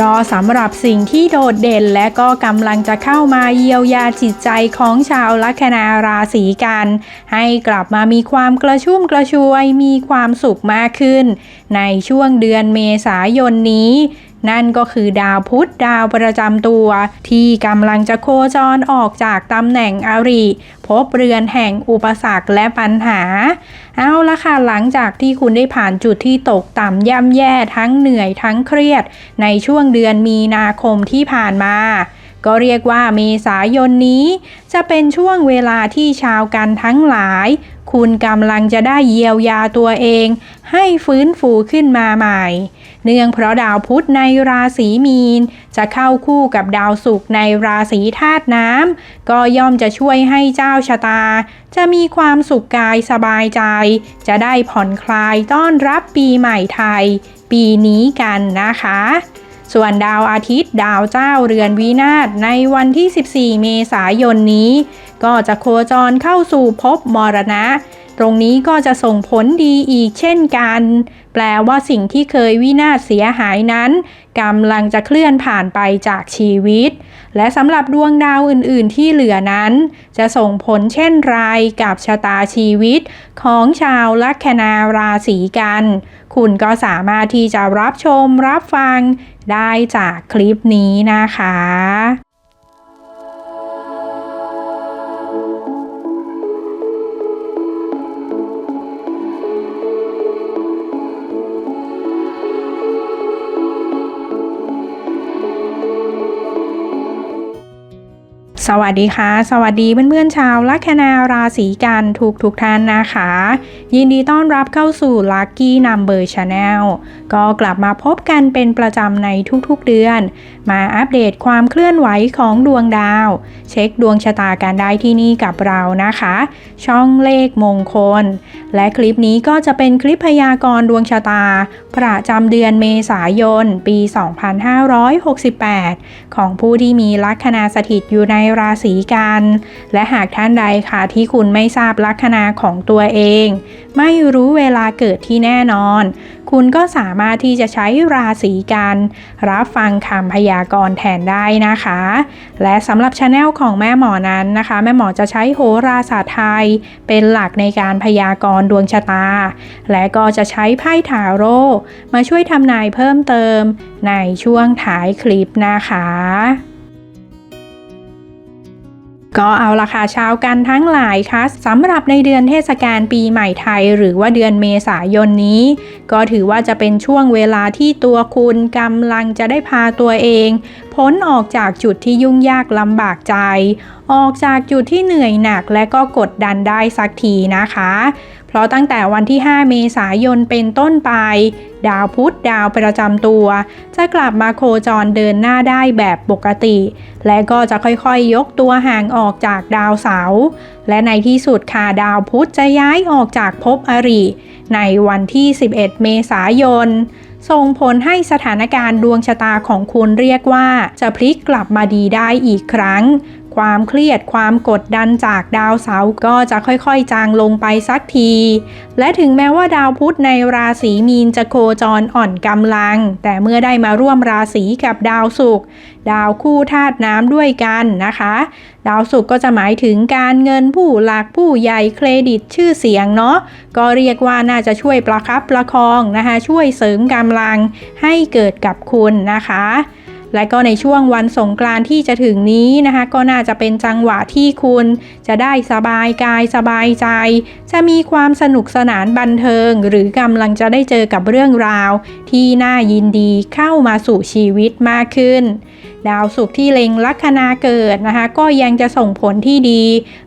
ก็สำหรับสิ่งที่โดดเด่นและก็กำลังจะเข้ามาเยียวยาจิตใจของชาวลัคนาราศีกัน ให้กลับมามีความกระชุ่มกระชวยมีความสุขมากขึ้น ในช่วงเดือนเมษายนนี้ นั่นก็คือดาวพุธดาวประจำตัว ที่กำลังจะโคจรออกจากตำแหน่งอริ พบเรือนแห่งอุปสรรคและปัญหา เอาละค่ะหลังจากที่คุณได้ผ่านจุดที่ตกต่ำย่ำแย่ทั้งเหนื่อยทั้งเครียด ในช่วงเดือนมีนาคมที่ผ่านมาก็เรียกว่าเมษายนนี้ จะเป็นช่วงเวลาที่ชาวกันทั้งหลาย คุณกำลังจะได้เยียวยาตัวเอง ให้ฟื้นฟูขึ้นมาใหม่ เนื่องเพราะดาวพุธในราศีมีน จะเข้าคู่กับดาวศุกร์ในราศีธาตุน้ำก็ย่อมจะช่วยให้เจ้าชะตา จะมีความสุขกายสบายใจ จะได้ผ่อนคลายต้อนรับปีใหม่ไทย ปีนี้กันนะคะส่วนดาวอาทิตย์ดาวเจ้าเรือนวินาศในวันที่ 14 เมษายนนี้ ก็จะโคจรเข้าสู่ภพมรณะ ตรงนี้ก็จะส่งผลดีอีกเช่นกัน แปลว่าสิ่งที่เคยวินาศเสียหายนั้นกำลังจะเคลื่อนผ่านไปจากชีวิต และสำหรับดวงดาวอื่น ๆ ที่เหลือนั้น จะส่งผลเช่นไรกับชะตาชีวิตของชาวลัคนาราศีกัน คุณก็สามารถที่จะรับชมรับฟังได้จากคลิปนี้นะคะ สวัสดีค่ะ สวัสดีเพื่อนๆชาวลัคนาราศีกันทุกทุกท่านนะคะ ยินดีต้อนรับเข้าสู่ Lucky Number Channel ก็กลับมาพบกันเป็นประจำในทุกๆเดือน มาอัปเดตความเคลื่อนไหวของดวงดาว เช็คดวงชะตากันได้ที่นี่กับเรานะคะ ช่องเลขมงคล และคลิปนี้ก็จะเป็นคลิปพยากรณ์ดวงชะตา ประจำเดือนเมษายน ปี 2568 ของผู้ที่มีลัคนาสถิตอยู่ในราศีกัน และหากท่านใดค่ะที่คุณไม่ทราบลัคนาของตัวเอง ไม่รู้เวลาเกิดที่แน่นอน คุณก็สามารถที่จะใช้ราศีกัน รับฟังคำพยากรณ์แทนได้นะคะ และสำหรับชาแนลของแม่หมอนั้นนะคะ แม่หมอจะใช้โหราศาสตร์ไทย เป็นหลักในการพยากรณ์ดวงชะตา และก็จะใช้ไพ่ทาโร่มาช่วยทำนายเพิ่มเติมในช่วงท้ายคลิปนะคะ ก็เอาราคาเช้ากันทั้งหลายคะสำหรับในเดือนเทศกาลปีใหม่ไทย หรือว่าเดือนเมษายนนี้ ก็ถือว่าจะเป็นช่วงเวลาที่ตัวคุณกำลังจะได้พาตัวเอง พ้นออกจากจุดที่ยุ่งยากลำบากใจ ออกจากจุดที่เหนื่อยหนักและก็กดดันได้สักทีนะคะ ราะตั้งแต่วันที่ 5 เมษายนเป็นต้นไป ดาวพุธดาวประจำตัว จะกลับมาโคจรเดินหน้าได้แบบปกติ และก็จะค่อยๆยกตัวห่างออกจากดาวเสาร์และในที่สุดค่ะดาวพุธจะย้ายออกจากภพอริ ในวันที่ 11 เมษายนส่งผลให้สถานการณ์ดวงชะตาของคุณเรียกว่า จะพลิกกลับมาดีได้อีกครั้ง ความเครียดความกดดันจากดาวเสาร์ก็จะค่อยๆ จางลงไปสักที และถึงแม้ว่าดาวพุธในราศีมีนจะโคจรอ่อนกำลัง แต่เมื่อได้มาร่วมราศีกับดาวศุกร์ดาวคู่ธาตุน้ำด้วยกันนะคะ ดาวศุกร์ก็จะหมายถึงการเงินผู้หลักผู้ใหญ่เครดิตชื่อเสียงเนาะก็เรียกว่าน่าจะช่วยประคับประคองนะคะช่วยเสริมกำลังให้เกิดกับคุณนะคะ และก็ในช่วงวันสงกรานที่จะถึงนี้นะคะ ก็น่าจะเป็นจังหวะที่คุณจะได้สบายกายสบายใจ จะมีความสนุกสนานบันเทิง หรือกำลังจะได้เจอกับเรื่องราว ที่น่ายินดีเข้ามาสู่ชีวิตมากขึ้น ดาวศุกร์ที่เล็งลัคนาเกิดนะคะ ก็ยังจะส่งผลที่ดี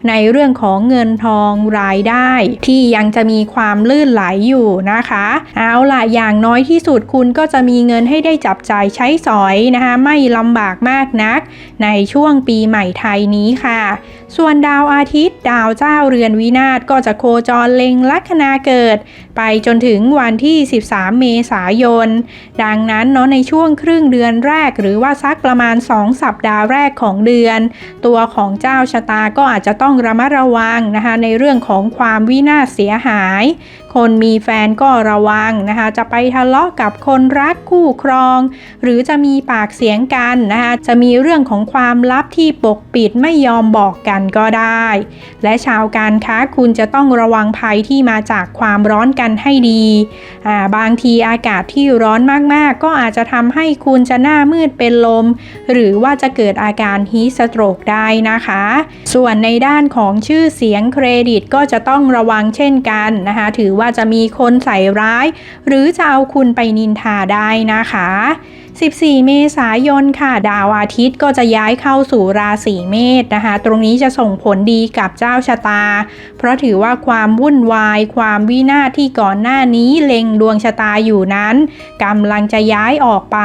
ในเรื่องของเงินทองรายได้ ที่ยังจะมีความลื่นไหลอยู่นะคะ เอาล่ะอย่างน้อยที่สุดคุณก็จะมีเงินให้ได้จับจ่ายใช้สอยนะคะ ไม่ลำบากมากนัก ในช่วงปีใหม่ไทยนี้ค่ะ ส่วนดาวอาทิตย์ ดาวเจ้าเรือนวินาศก็จะโคจรเล็งลัคนาเกิด ไปจนถึงวันที่ 13 เมษายน ดังนั้นเนาะในช่วงครึ่งเดือนแรก หรือว่าสักประมาณ 2 สัปดาห์แรกของเดือน ตัวของเจ้าชะตาก็อาจจะต้องระมัดระวังนะคะในเรื่องของความวินาศเสียหายคนมีแฟนก็ระวังนะคะ จะไปทะเลาะกับคนรักคู่ครอง หรือจะมีปากเสียงกันนะคะ จะมีเรื่องของความลับที่ปกปิดไม่ยอมบอกกันก็ได้ และชาวการค้าคุณจะต้องระวังภัยที่มาจากความร้อนกันให้ดีบางทีอากาศที่ร้อนมากๆ ก็อาจจะทำให้คุณจะหน้ามืดเป็นลม หรือว่าจะเกิดอาการฮีสโตรกได้นะคะ ส่วนในด้านของชื่อเสียงเครดิตก็จะต้องระวังเช่นกันนะคะ ถือว่าจะมีคนใส่ร้าย หรือจะเอาคุณไปนินทาได้นะคะ 14 เมษายนค่ะ ดาวอาทิตย์ก็จะย้ายเข้าสู่ราศีเมษนะคะ ตรงนี้จะส่งผลดีกับเจ้าชะตา เพราะถือว่าความวุ่นวาย ความวินาศที่ก่อนหน้านี้เล็งดวงชะตาอยู่นั้นกำลังจะย้ายออกไป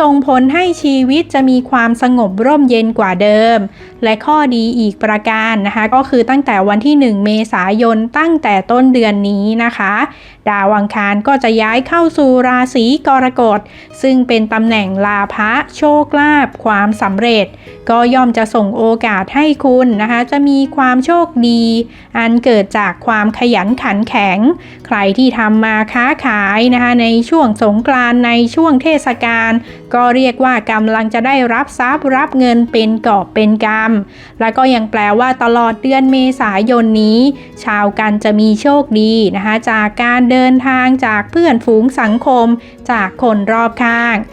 ส่งผลให้ชีวิตจะมีความสงบร่มเย็นกว่าเดิม และข้อดีอีกประการนะคะ ก็คือตั้งแต่วันที่ 1 เมษายนตั้งแต่ต้นเดือนนี้นะคะ ดาวอังคารก็จะย้ายเข้าสู่ราศีกรกฎซึ่งเป็นตำแหน่งลาภะโชคลาภความสำเร็จ ก็ย่อมจะส่งโอกาสให้คุณนะคะ จะมีความโชคดี อันเกิดจากความขยันขันแข็ง ใครที่ทำมาค้าขายนะคะ ในช่วงสงกรานในช่วงเทศกาลก็เรียกว่ากำลังจะได้รับทรัพย์รับเงินเป็นกอบเป็นกำแล้วก็ยังแปลว่าตลอดเดือนเมษายนนี้ ชาวกันจะมีโชคดีนะคะ จากการเดินทางจากเพื่อนฝูงสังคมจากคนรอบข้าง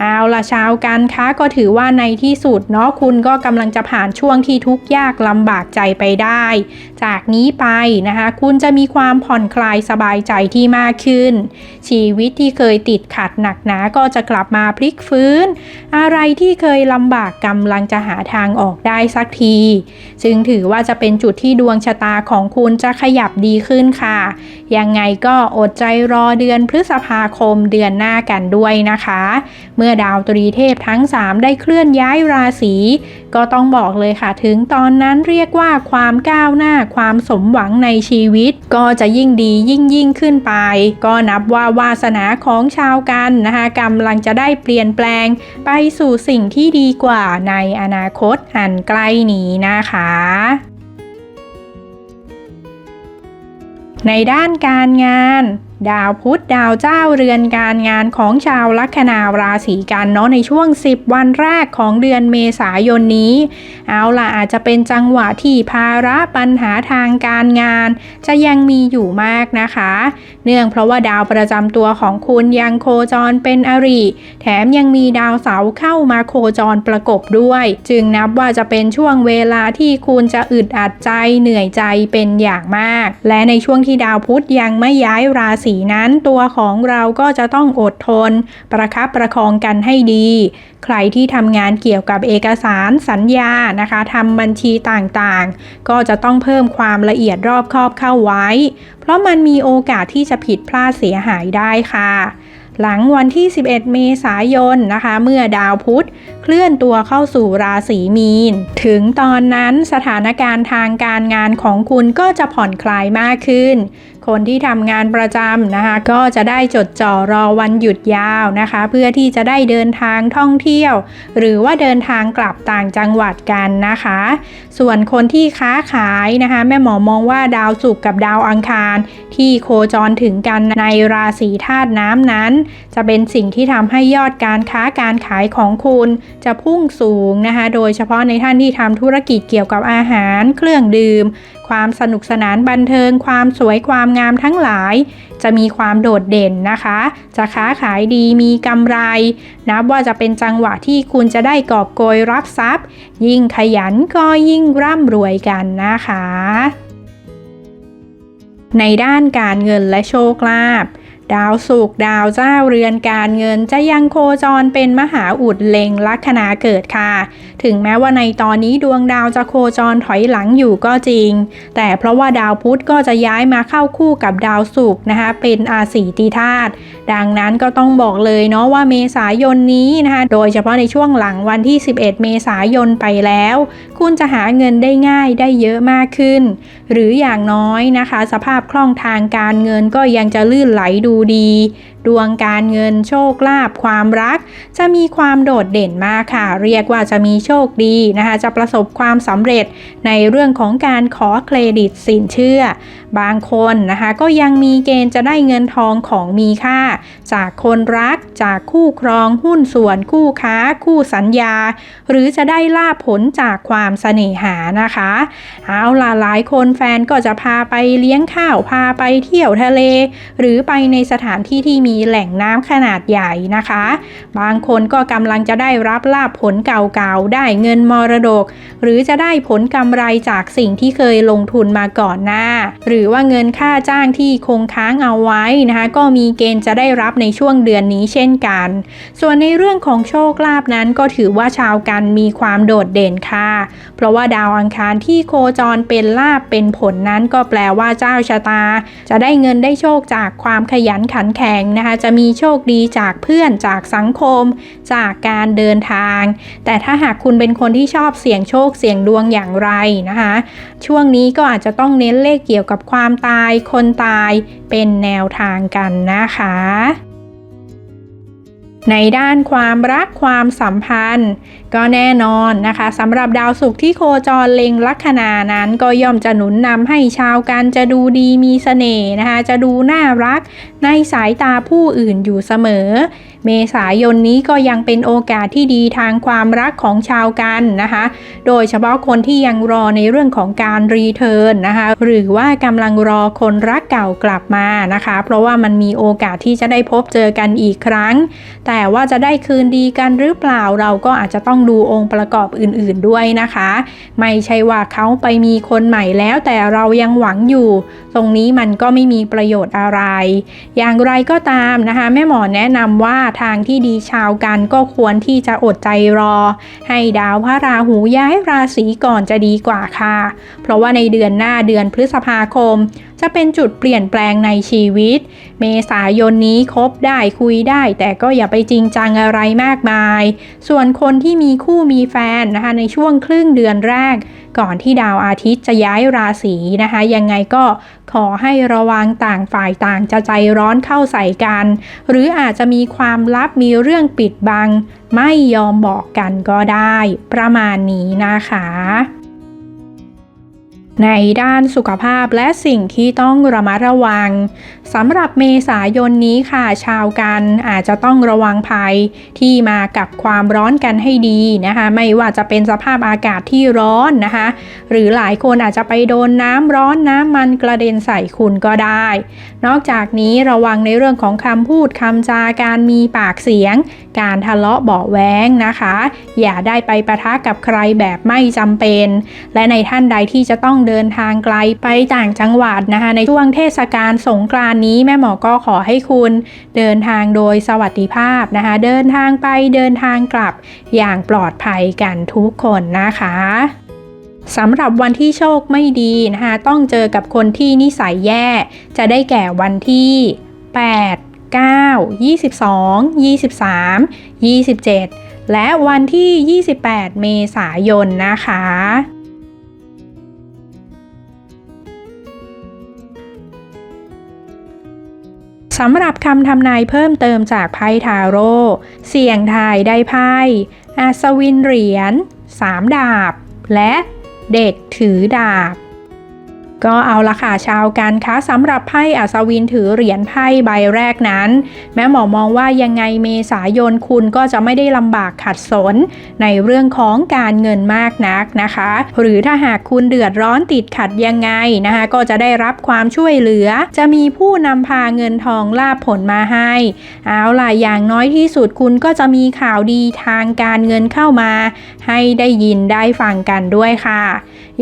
เอาละชาวกันคะก็ถือว่าในที่สุดเนาะคุณก็กำลังจะผ่านช่วงที่ทุกข์ยากลำบากใจไปได้ จากนี้ไปนะคะ คุณจะมีความผ่อนคลายสบายใจที่มากขึ้น ชีวิตที่เคยติดขัดหนักหนาก็จะกลับมาพลิกฟื้น อะไรที่เคยลำบากกำลังจะหาทางออกได้สักทีจึงถือว่าจะเป็นจุดที่ดวงชะตาของคุณจะขยับดีขึ้นค่ะ ยังไงก็อดใจรอเดือนพฤษภาคมเดือนหน้ากันด้วยนะคะเมื่อื่อดาวตรีเทพทั้ง 3 ได้เคลื่อนย้ายราศีก็ต้องบอกเลยค่ะ ถึงตอนนั้นเรียกว่าความก้าวหน้าความสมหวังในชีวิต ก็จะยิ่งดียิ่งยิ่งขึ้นไป ก็นับว่าวาสนาของชาวกันนะคะกำลังจะได้เปลี่ยนแปลง ไปสู่สิ่งที่ดีกว่าในอนาคตอันใกล้นี้นะคะในด้านการงาน ดาวพุธดาวเจ้าเรือนการงานของชาวลัคนาราศีกันเนาะในช่วง 10 วันแรกของเดือนเมษายนนี้ เอาล่ะอาจจะเป็นจังหวะที่ภาระปัญหาทางการงาน จะยังมีอยู่มากนะคะ เนื่องเพราะว่าดาวประจำตัวของคุณยังโคจรเป็นอริ แถมยังมีดาวเสาเข้ามาโคจรประกบด้วย จึงนับว่าจะเป็นช่วงเวลาที่คุณจะอึดอัดใจเหนื่อยใจเป็นอย่างมาก และในช่วงที่ดาวพุธยังไม่ย้ายราศศีนั้นตัวของเราก็จะต้องอดทน ประคับประคองกันให้ดี ใครที่ทำงานเกี่ยวกับเอกสารสัญญานะคะทำบัญชีต่างๆ ก็จะต้องเพิ่มความละเอียดรอบคอบเข้าไว้ เพราะมันมีโอกาสที่จะผิดพลาดเสียหายได้ค่ะหลังวันที่ 11 เมษายนนะคะ เมื่อดาวพุธเคลื่อนตัวเข้าสู่ราศีมีน ถึงตอนนั้นสถานการณ์ทางการงานของคุณก็จะผ่อนคลายมากขึ้น คนที่ทำงานประจำนะคะ ก็จะได้จดจ่อรอวันหยุดยาวนะคะ เพื่อที่จะได้เดินทางท่องเที่ยว หรือว่าเดินทางกลับต่างจังหวัดกันนะคะ ส่วนคนที่ค้าขายนะคะ แม่หมอมองว่าดาวศุกร์กับดาวอังคาร ที่โคจรถึงกันในราศีธาตุน้ำนั้น จะเป็นสิ่งที่ทำให้ยอดการค้าการขายของคุณจะพุ่งสูงนะคะ โดยเฉพาะในท่านที่ทำธุรกิจเกี่ยวกับอาหารเครื่องดื่มความสนุกสนานบันเทิง ความสวยความงามทั้งหลาย จะมีความโดดเด่นนะคะ จะค้าขายดีมีกำไร นับว่าจะเป็นจังหวะที่คุณจะได้กอบโกยรับทรัพย์ ยิ่งขยันก็ยิ่งร่ำรวยกันนะคะ ในด้านการเงินและโชคลาภ ดาวศุกดาวเจ้าเรือนการเงินจะยังโคจรเป็นมหาอุดเล็งลัคนาเกิดค่ะ ถึงแม้ว่าในตอนนี้ดวงดาวจะโคจรถอยหลังอยู่ก็จริง แต่เพราะว่าดาวพุธก็จะย้ายมาเข้าคู่กับดาวศุกนะคะ เป็นอาสีติธาตุดังนั้นก็ต้องบอกเลยเนาะว่าเมษายนนี้นะคะ โดยเฉพาะในช่วงหลังวันที่ 11 เมษายนไปแล้ว คุณจะหาเงินได้ง่ายได้เยอะมากขึ้น หรืออย่างน้อยนะคะ สภาพคล่องทางการเงินก็ยังจะลื่นไหลดูดูดี ดวงการเงินโชคลาภความรัก จะมีความโดดเด่นมากค่ะ เรียกว่าจะมีโชคดีนะคะ จะประสบความสำเร็จในเรื่องของการขอเครดิตสินเชื่อ บางคนนะคะก็ยังมีเกณฑ์จะได้เงินทองของมีค่า จากคนรักจากคู่ครองหุ้นส่วนคู่ค้า คู่สัญญา หรือจะได้ลาภผลจากความเสน่หานะคะ เอาล่ะหลายคนแฟนก็จะพาไปเลี้ยงข้าวพาไปเที่ยวทะเล หรือไปในสถานที่ที่มีแหล่งน้ำขนาดใหญ่นะคะ บางคนก็กำลังจะได้รับลาภผลเก่าๆ ได้เงินมรดก หรือจะได้ผลกำไรจากสิ่งที่เคยลงทุนมาก่อนหน้า หรือว่าเงินค่าจ้างที่คงค้างเอาไว้นะคะ ก็มีเกณฑ์จะได้รับในช่วงเดือนนี้เช่นกัน ส่วนในเรื่องของโชคลาภนั้นก็ถือว่าชาวกันมีความโดดเด่นค่ะ เพราะว่าดาวอังคารที่โคจรเป็นลาภเป็นผลนั้นก็แปลว่าเจ้าชะตา จะได้เงินได้โชคจากความขยันขันแข็งนะคะจะมีโชคดีจากเพื่อนจากสังคม จากการเดินทาง แต่ถ้าหากคุณเป็นคนที่ชอบเสี่ยงโชคเสี่ยงดวงอย่างไรนะคะ ช่วงนี้ก็อาจจะต้องเน้นเลขเกี่ยวกับความตาย คนตายเป็นแนวทางกันนะคะในด้านความรักความสัมพันธ์ ก็แน่นอนนะคะสำหรับดาวศุกร์ที่โคจรเล็งลัคนานั้น ก็ย่อมจะหนุนนำให้ชาวกันจะดูดีมีเสน่ห์นะคะ จะดูน่ารักในสายตาผู้อื่นอยู่เสมอ เมษายนนี้ก็ยังเป็นโอกาสที่ดีทางความรักของชาวกันนะคะ โดยเฉพาะคนที่ยังรอในเรื่องของการรีเทิร์นนะคะ หรือว่ากำลังรอคนรักเก่ากลับมานะคะ เพราะว่ามันมีโอกาสที่จะได้พบเจอกันอีกครั้ง แต่ว่าจะได้คืนดีกันหรือเปล่าเราก็อาจจะต้องดูองค์ประกอบอื่นๆด้วยนะคะ ไม่ใช่ว่าเขาไปมีคนใหม่แล้วแต่เรายังหวังอยู่ ตรงนี้มันก็ไม่มีประโยชน์อะไร อย่างไรก็ตามนะคะ แม่หมอแนะนำว่าทางที่ดีชาวกันก็ควรที่จะอดใจรอ ให้ดาวพระราหูย้ายราศีก่อนจะดีกว่าค่ะ เพราะว่าในเดือนหน้าเดือนพฤษภาคมจะเป็นจุดเปลี่ยนแปลงในชีวิต เมษายนนี้คบได้คุยได้ แต่ก็อย่าไปจริงจังอะไรมากมาย ส่วนคนที่มีคู่มีแฟนนะคะในช่วงครึ่งเดือนแรก ก่อนที่ดาวอาทิตย์จะย้ายราศีนะคะ ยังไงก็ขอให้ระวังต่างฝ่ายต่างจะใจร้อนเข้าใส่กัน หรืออาจจะมีความลับมีเรื่องปิดบัง ไม่ยอมบอกกันก็ได้ ประมาณนี้นะคะ ในด้านสุขภาพและสิ่งที่ต้องระมัดระวังสำหรับเมษายนนี้ค่ะ ชาวกันอาจจะต้องระวังภัยที่มากับความร้อนกันให้ดีนะคะ ไม่ว่าจะเป็นสภาพอากาศที่ร้อนนะคะ หรือหลายคนอาจจะไปโดนน้ำร้อนน้ำมันกระเด็นใส่คุณก็ได้ นอกจากนี้ระวังในเรื่องของคำพูดคำจาการมีปากเสียง การทะเลาะเบาแว้งนะคะ อย่าได้ไปประทะกับใครแบบไม่จำเป็น และในท่านใดที่จะต้องเดินทางไกลไปต่างจังหวัดนะคะ ในช่วงเทศกาลสงกรานนี้แม่หมอก็ขอให้คุณเดินทางโดยสวัสดิภาพนะคะ เดินทางไปเดินทางกลับอย่างปลอดภัยกันทุกคนนะคะสำหรับวันที่โชคไม่ดีนะคะต้องเจอกับคนที่นิสัยแย่ จะได้แก่วันที่ 8 9 22 23 27 และวันที่ 28 เมษายนนะคะ สำหรับคำทำนายเพิ่มเติมจากไพ่ทาโร่เสี่ยงทายได้ไพ่อัศวินเหรียญสามดาบ และเด็กถือดาบ ก็เอาละค่ะชาวกันคะสำหรับไพ่อัศวินถือเหรียญไพ่ใบแรกนั้น แม้หมอมองว่ายังไงเมษายนคุณก็จะไม่ได้ลำบากขัดสน ในเรื่องของการเงินมากนักนะคะ หรือถ้าหากคุณเดือดร้อนติดขัดยังไงนะคะ ก็จะได้รับความช่วยเหลือ จะมีผู้นำพาเงินทองลาบผลมาให้ เอาล่ะอย่างน้อยที่สุดคุณก็จะมีข่าวดีทางการเงินเข้ามา ให้ได้ยินได้ฟังกันด้วยค่ะ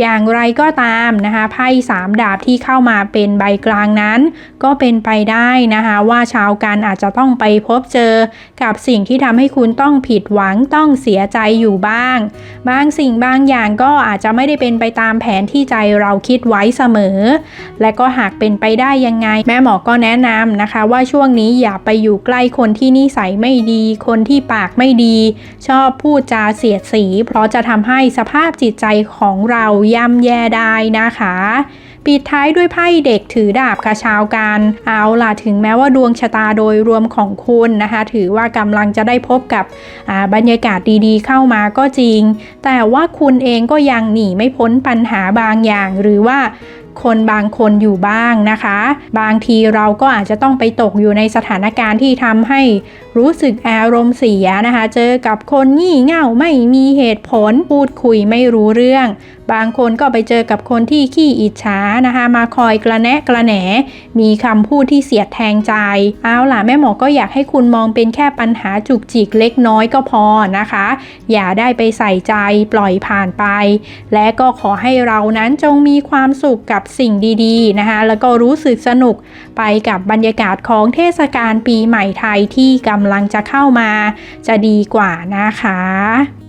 อย่างไรก็ตามนะคะไพ่สามดาบที่เข้ามาเป็นใบกลางนั้น ก็เป็นไปได้นะคะว่าชาวกันอาจจะต้องไปพบเจอ กับสิ่งที่ทำให้คุณต้องผิดหวังต้องเสียใจอยู่บ้าง บางสิ่งบางอย่างก็อาจจะไม่ได้เป็นไปตามแผนที่ใจเราคิดไว้เสมอ และก็หากเป็นไปได้ยังไง แม่หมอก็แนะนำนะคะ ว่าช่วงนี้อย่าไปอยู่ใกล้คนที่นิสัยไม่ดี คนที่ปากไม่ดี ชอบพูดจาเสียดสี เพราะจะทำให้สภาพจิตใจของเราย่ำแย่ได้นะคะ ปิดท้ายด้วยไพ่เด็กถือดาบค่ะชาวกันเอาล่ะถึงแม้ว่าดวงชะตาโดยรวมของคุณนะคะ ถือว่ากำลังจะได้พบกับบรรยากาศดีๆ เข้ามาก็จริง แต่ว่าคุณเองก็ยังหนีไม่พ้นปัญหาบางอย่างหรือว่าคนบางคนอยู่บ้างนะคะ บางทีเราก็อาจจะต้องไปตกอยู่ในสถานการณ์ที่ทำให้รู้สึกอารมณ์เสียนะคะ เจอกับคนงี่เง่าไม่มีเหตุผลพูดคุยไม่รู้เรื่องบางคนก็ไปเจอกับคนที่ขี้อิจฉานะคะ มาคอยกระแนะกระแหน มีคำพูดที่เสียดแทงใจ เอาล่ะแม่หมอก็อยากให้คุณมองเป็นแค่ปัญหาจุกจิกเล็กน้อยก็พอนะคะ อย่าได้ไปใส่ใจปล่อยผ่านไป และก็ขอให้เรานั้นจงมีความสุขกับสิ่งดีๆนะคะ แล้วก็รู้สึกสนุกไปกับบรรยากาศของเทศกาลปีใหม่ไทยที่กำลังจะเข้ามาจะดีกว่านะคะ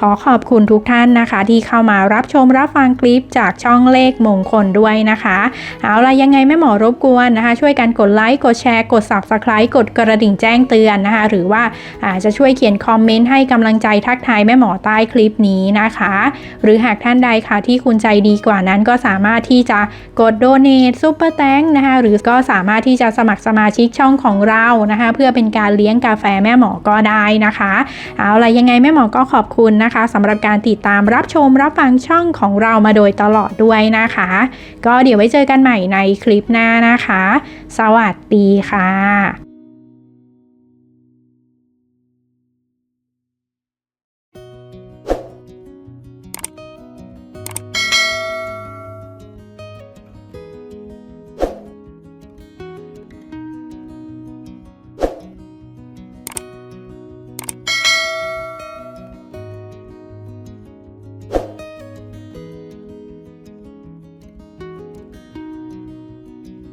ขอขอบคุณทุกท่านนะคะ ที่เข้ามารับชมรับฟังคลิปจากช่องเลขมงคลด้วยนะคะ เอาละยังไงแม่หมอรบกวนนะคะ ช่วยกันกดไลค์กดแชร์กด Subscribe กดกระดิ่งแจ้งเตือนนะคะ หรือว่าอาจจะช่วยเขียนคอมเมนต์ให้กำลังใจทักทายแม่หมอใต้คลิปนี้นะคะ หรือหากท่านใดค่ะที่คุณใจดีกว่านั้นก็สามารถที่จะกดโดเน a ซุปเปอร์แตงนะคะหรือก็สามารถที่จะสมัครสมาชิกช่องของเรานะคะ เพื่อเป็นการเลี้ยงกาแฟแม่หมอก็ได้นะคะ เอาละยังไงแม่หมอก็ขอบคุณนะคะสำหรับการติดตามรับชมรับฟังช่องของเรามาโดยตลอดด้วยนะคะ ก็เดี๋ยวไว้เจอกันใหม่ในคลิปหน้านะคะ สวัสดีค่ะ